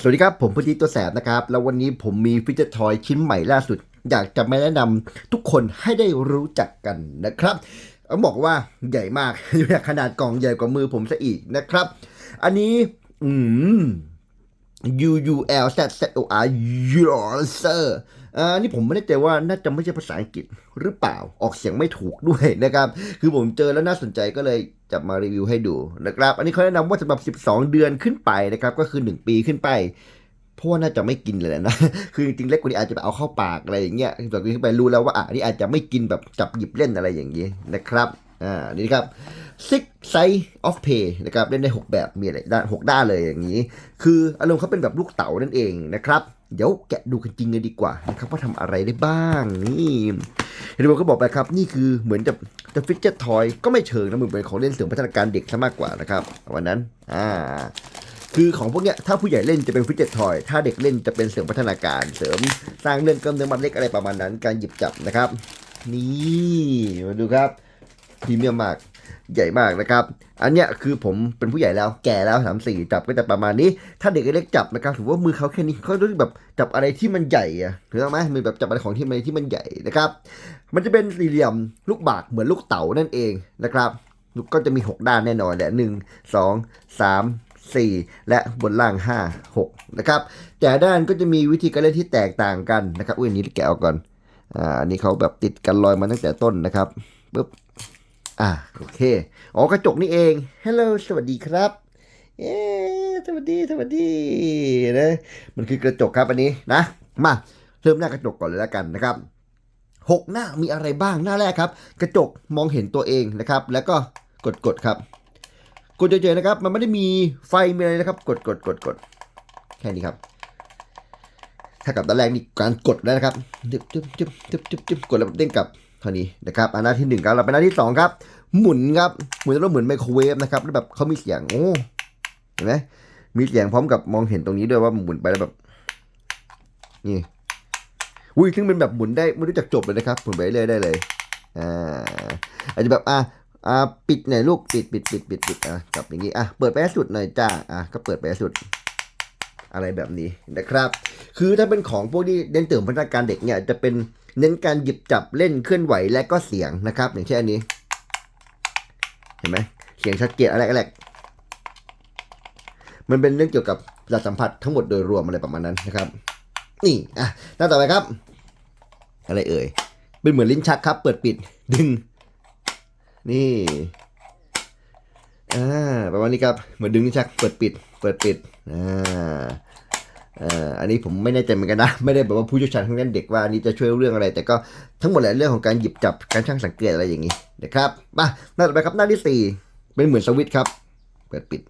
สวัสดีครับ ผมพุทธิตัวแสบนะครับ แล้ววันนี้ผมมีฟิชเจอร์ทอยชิ้นใหม่ล่าสุด อยากจะมาแนะนำทุกคนให้ได้รู้จักกันนะครับต้องบอกว่าใหญ่มากขนาดกล่องใหญ่กว่ามือผมซะอีกนะครับ อันนี้ อืม U U L Z Z O R User อ่านี่ผมไม่แน่ใจว่าน่าจะไม่ใช่ภาษาอังกฤษหรือเปล่าออกเสียงไม่ถูกด้วยนะครับ คือผมเจอแล้วน่าสนใจก็เลยจะมารีวิวให้ดูนะครับ อันนี้เขาแนะนำว่าสำหรับ 12 เดือนขึ้นไปนะครับ ก็คือ 1 ปีขึ้นไปเพราะว่าน่าจะไม่กินเลยนะ คือจริงๆเล็กกว่านี้อาจจะไปเอาเข้าปากอะไรอย่างเงี้ยแบบนี้ขึ้นไปรู้แล้วว่าอะนนี้อาจจะไม่กินแบบจับหยิบเล่นอะไรอย่างเงี้นะครับ อ่า นี่ครับ six size of pay นะครับ เล่นได้ 6 แบบ มีอะไรด้าน6ด้านเลยอย่างนี้ คืออารมณ์เขาเป็นแบบลูกเต๋านั่นเองนะครับ เดี๋ยวแกะดูกันจริงเลยดีกว่านะครับว่าทำอะไรได้บ้างนี่เห็นบอกก็บอกไปครับนี่คือเหมือนจะจะฟิตเจอร์ทอยก็ไม่เชิงนะเหมือนเป็นของเล่นเสริมพัฒนาการเด็กซะมากกว่านะครับวันนั้นอ่าคือของพวกเนี้ยถ้าผู้ใหญ่เล่นจะเป็นฟิตเจอร์ทอยถ้าเด็กเล่นจะเป็นเสริมพัฒนาการเสริมสร้างเรื่องกล้ามเนื้อมัดเล็กอะไรประมาณนั้น การหยิบจับนะครับ นี่มาดูครับพรีเมียมมาก ใหญ่มากนะครับ อันเนี้ยคือผมเป็นผู้ใหญ่แล้วแก่แล้วสามสี่จับก็จะประมาณนี้ ถ้าเด็กเล็กจับนะครับถือว่ามือเขาแค่นี้เขารู้สึกแบบจับอะไรที่มันใหญ่อะถูกต้อไหมมือแบบจับอะไรของที่มันที่มันใหญ่นะครับ มันจะเป็นสี่เหลี่ยมลูกบากเหมือนลูกเต๋านั่นเองนะครับก็จะมี 6 ด้านแน่นอนแหละหนึ่งสองสามสี่และบนล่างห้าหกนะครับ แต่ด้านก็จะมีวิธีการเล่นที่แตกต่างกันนะครับอุ้ยอันนี้แกะออกก่อนอ่าอันนี้เขาแบบติดกันลอยมาตั้งแต่ต้นนะครับปึ๊บ อ่าโอเคอ๋อกระจกนี่เอง Hello สวัสดีครับเย้สวัสดีสวัสดีนะมันคือกระจกครับอันนี้นะ มาเริ่มหน้ากระจกก่อนเลยแล้วกันนะครับหกหน้ามีอะไรบ้างหน้าแรกครับ กระจกมองเห็นตัวเองนะครับ แล้วก็กดกดครับ กดเฉยๆนะครับ มันไม่ได้มีไฟมีอะไรนะครับ กดกดกดกดแค่นี้ครับ ถ้ากับด้านแรกนี่การกดแล้วนะครับจึ๊บจึ๊บจึ๊บจึ๊บจึ๊บจึ๊บกดแล้วเด้งกลับเท่านี้นะครับอันหน้าที่หนึ่งครับเราไปหน้าที่สองครับ หมุนครับหมุนแล้วเหมือนไมโครเวฟนะครับแล้วแบบเขามีเสียงโอ้เห็นไหมมีเสียงพร้อมกับมองเห็นตรงนี้ด้วยว่าหมุนไปแล้วแบบนี่อุ้ยซึ่งเป็นแบบหมุนได้ไม่รู้จักจบเลยนะครับหมุนไปเรื่อยได้เลยอ่าอาจจะแบบอ่าอ่าปิดหน่อยลูกปิดปิดปิดปิดปิดอะกลับอย่างงี้อะเปิดไปสุดหน่อยจ้าอะก็เปิดไปสุด อะไรแบบนี้นะครับ คือถ้าเป็นของพวกที่เน้นเติมพัฒนาการเด็กเนี่ยจะเป็นเน้นการหยิบจับเล่นเคลื่อนไหวและก็เสียงนะครับ อย่างเช่นอันนี้ เห็นไหมเสียงชัดเจนอะไรอะไรมันเป็นเรื่องเกี่ยวกับประสาทสัมผัสทั้งหมดโดยรวมอะไรประมาณนั้นนะครับ นี่อะหน้าต่อไปครับ อะไรเอ่ย เป็นเหมือนลิ้นชักครับ เปิดปิดดึง นี่อ่าประมาณนี้ครับ เหมือนดึงลิ้นชัก เปิดปิด เปิดปิดอ่า อ่ออันนี้ผมไม่แน่ใจเหมือนกันนะ ไม่ได้แบบว่าผู้เชี่ยวชาญทางด้านเด็กว่าอันนี้จะช่วยเรื่องอะไร แต่ก็ทั้งหมดแหละเรื่องของการหยิบจับการช่างสังเกตอะไรอย่างนี้นะครับมาหน้าต่อไปครับหน้าที่สี่เป็นเหมือนสวิตช์ครับ เปิดปิด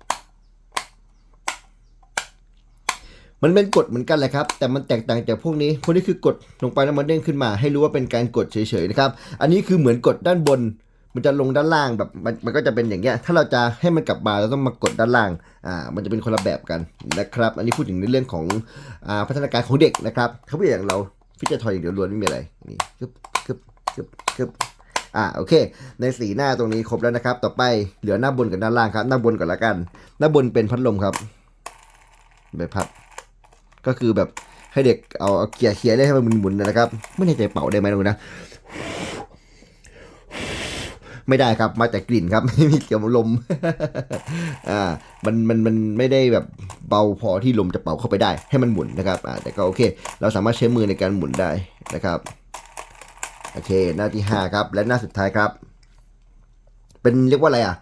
มันเป็นกดเหมือนกันแหละครับ แต่มันแตกต่างจากพวกนี้ พวกนี้คือกดลงไปแล้วมันเด้งขึ้นมา ให้รู้ว่าเป็นการกดเฉยๆนะครับ อันนี้คือเหมือนกดด้านบน มันจะลงด้านล่างแบบมันมันก็จะเป็นอย่างเงี้ย ถ้าเราจะให้มันกลับมาเราต้องมากดด้านล่าง อ่า มันจะเป็นคนละแบบกันนะครับ อันนี้พูดถึงในเรื่องของ อ่า พัฒนาการของเด็กนะครับเขาไม่อย่างเราฟิชเจอร์ทอยอย่างเดียวล้วนไม่มีอะไร นี่กึบกึบกึบกึบอ่า โอเค ในสีหน้าตรงนี้ครบแล้วนะครับ ต่อไปเหลือหน้าบนกับด้านล่างครับ หน้าบนก่อนละกัน หน้าบนเป็นพัดลมครับ ใบพัด ก็คือแบบให้เด็กเอาเอาเกียร์เคียร์ได้ให้มันหมุนๆนะครับ ไม่แน่ใจเป่าได้ไหมนะคุณนะ ไม่ได้ครับมาแต่กลิ่นครับไม่มีเกี่ยวกับลมอ่ามันมันมันไม่ได้แบบเบาพอที่ลมจะเป่าเข้าไปได้ให้มันหมุนนะครับอ่าแต่ก็โอเค เราสามารถใช้มือในการหมุนได้นะครับโอเค หน้าที่ห้าครับ และหน้าสุดท้ายครับ เป็นเรียกว่าอะไรอะ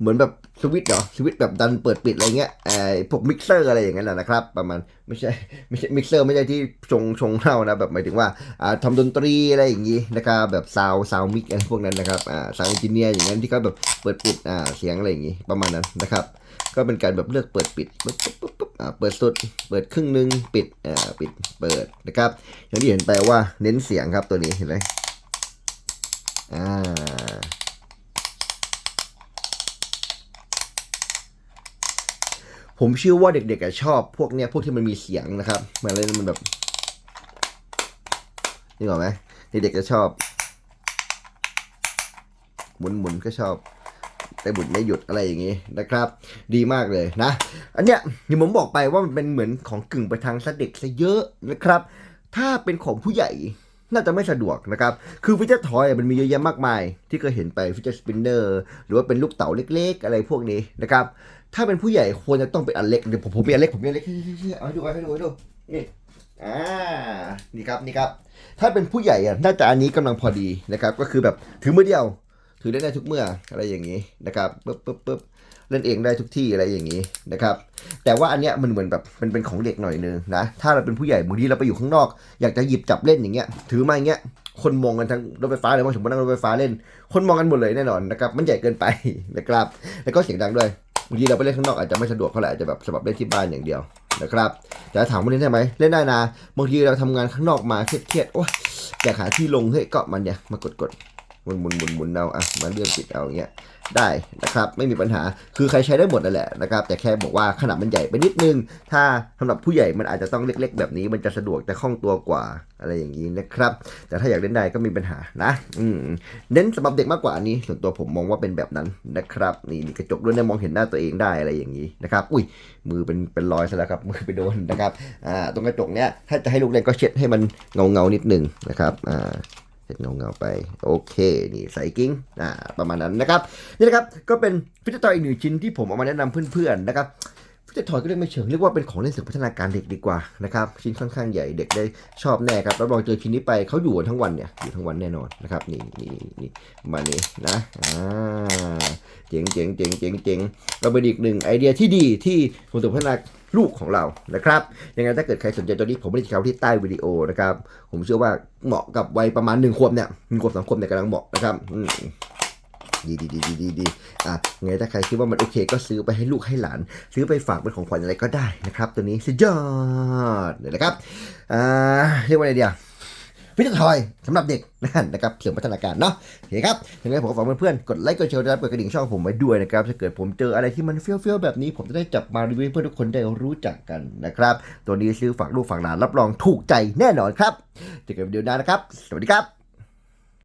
เหมือนแบบสวิตช์เหรอสวิตช์แบบดันเปิดปิดอะไรเงี้ยไอ้พวกมิกเซอร์อะไรอย่างเงี้ยนะครับ ประมาณไม่ใช่ไม่ใช่มิกเซอร์ไม่ใช่ที่ชงชงเหล้านะแบบหมายถึงว่าอ่าทำดนตรีอะไรอย่างงี้นะครับแบบซาวซาวมิกอะไรพวกนั้นนะครับอ่าซาวอินจิเนียร์อย่างนั้นที่เขาแบบเปิดปิดอ่าเสียงอะไรอย่างงี้ประมาณนั้นนะครับ ก็เป็นการแบบเลือกเปิดปิดปุ๊บปุ๊บปุ๊บปุ๊บอ่าเปิดสุดเปิดครึ่งหนึ่งปิดอ่าปิดเปิดนะครับอย่างที่เห็นไปว่าเน้นเสียงครับตัวนี้เห็นไหมอ่า ผมเชื่อว่าเด็กๆอะชอบพวกเนี้ยพวกที่มันมีเสียงนะครับเหมือนอะไรมันแบบนี่หรอไหมเด็กๆจะชอบ หมุนๆก็ชอบได้บุญไม่หยุดอะไรอย่างนี้นะครับ ดีมากเลยนะ อันเนี้ยอย่างผมบอกไปว่ามันเป็นเหมือนของกึ่งไปทางซะเด็กซะเยอะนะครับ ถ้าเป็นของผู้ใหญ่ น่าจะไม่สะดวกนะครับ คือฟิชเจอร์ทอยมันมีเยอะแยะมากมาย ที่เคยเห็นไปฟิชเจอร์สปินเนอร์หรือว่าเป็นลูกเต๋าเล็ก ๆ อะไรพวกนี้นะครับ ถ้าเป็นผู้ใหญ่ควรจะต้องเป็นอันเล็กเดี๋ยวผมผมมีอันเล็กผมมีอันเล็กเอาให้ดูเอาให้ดูให้ดูนี่อ่านี่ครับนี่ครับ ถ้าเป็นผู้ใหญ่อะน่าจะอันนี้กำลังพอดีนะครับ ก็คือแบบถือมือเดียว ถือได้ได้ทุกเมื่ออะไรอย่างนี้นะครับปึ๊บปึ๊บปึ๊บ เล่นเองได้ทุกที่อะไรอย่างนี้นะครับ แต่ว่าอันเนี้ยมันเหมือนแบบมันเป็นของเด็กหน่อยนึงนะ ถ้าเราเป็นผู้ใหญ่บางทีเราไปอยู่ข้างนอก อยากจะหยิบจับเล่นอย่างเงี้ย ถือมาอย่างเงี้ย คนมองกันทั้งรถไฟฟ้าเลยว่าสมมตินั่งรถไฟฟ้าเล่น คนมองกันหมดเลยแน่นอนนะครับ มันใหญ่เกินไปนะครับ แล้วก็เสียงดังด้วย บางทีเราไปเล่นข้างนอกอาจจะไม่สะดวกเท่าไหร่อาจจะแบบสำหรับเล่นที่บ้านอย่างเดียวนะครับ แต่ถามว่าเล่นได้ไหมเล่นได้นะ บางทีเราทำงานข้างนอกมาเครียดๆ โอ๊ยอยากหาที่ลงเฮ้ยก็มันเนี่ยมากดกดหมุนหมุนหมุนหมุนเอาอะมาเลื่อนปิดเอาอย่างเงี้ย ได้นะครับไม่มีปัญหาคือใครใช้ได้หมดนั่นแหละนะครับแต่แค่บอกว่าขนาดมันใหญ่ไปนิดนึง ถ้าสำหรับผู้ใหญ่มันอาจจะต้องเล็ก ๆ แบบนี้ มันจะสะดวกแต่คล่องตัวกว่าอะไรอย่างนี้นะครับ แต่ถ้าอยากเล่นได้ก็มีปัญหานะอืมเน้นสำหรับเด็กมากกว่าอันนี้ ส่วนตัวผมมองว่าเป็นแบบนั้นนะครับนี่มีกระจกด้วยนะมองเห็นหน้าตัวเองได้อะไรอย่างนี้นะครับอุ้ยมือเป็นเป็นรอยซะแล้วครับมือไปโดนนะครับอ่าตรงกระจกเนี้ยถ้าจะให้ลูกเล่นก็เช็ดให้มันเงาเงานิดนึงนะครับอ่า เสร็จเงาเงาไปโอเคนี่ใส่กิ้งอ่าประมาณนั้นนะครับนี่นะครับก็เป็นฟิตเตอร์อยอีกหนึ่งชิ้นที่ผมเอามาแนะนำเพื่อนๆนะครับฟิตเตอร์ทอยก็เรียกไม่เชิงเรียกว่าเป็นของเล่นเสริมพัฒนาการเด็กดีกว่านะครับชิ้นค่อนข้างใหญ่เด็กได้ชอบแน่ครับรับองเจอชิ้นนี้ไปเขาอยู่ทั้งวันเนี่ยอยู่ทั้งวันแน่นอนนะครับนี่นี่นี่มานี้นะอ่าเจ๋งเจ๋งเจ๋งเจ๋งเจ๋งก็เป็นอีกหนึ่งไอเดียที่ดีที่ส่งเสริมพัฒนา ลูกของเรานะครับยังไงถ้าเกิดใครสนใจตัวนี้ผมไม่ได้เขาที่ใต้วิดีโอนะครับ ผมเชื่อว่าเหมาะกับวัยประมาณหนึ่งขวบเนี่ยหนึ่งขวบสองขวบเนี่ยกำลังเหมาะนะครับดีดีดีดีดีดีอะไงถ้าใครคิดว่ามันโอเคก็ซื้อไปให้ลูกให้หลาน ซื้อไปฝากเป็นของขวัญอะไรก็ได้นะครับ ตัวนี้สุดยอดเลยนะครับอ่าเรียกว่าอะไรเดียว พิตทอยสำหรับเด็กนะครับเสริมพัฒนาการเนาะโอเคครับยังไงผมฝากเพื่อนๆกดไลค์กดแชร์กดกระดิ่งช่องผมไว้ด้วยนะครับถ้าเกิดผมเจออะไรที่มันเฟี้ยวๆแบบนี้ ผมจะได้จับมารีวิวเพื่อนทุกคนได้รู้จักกันนะครับตัวนี้ซื้อฝากลูกฝากหลานรับรองถูกใจแน่นอนครับเจอกันวิดีโอหน้านะครับ สวัสดีครับ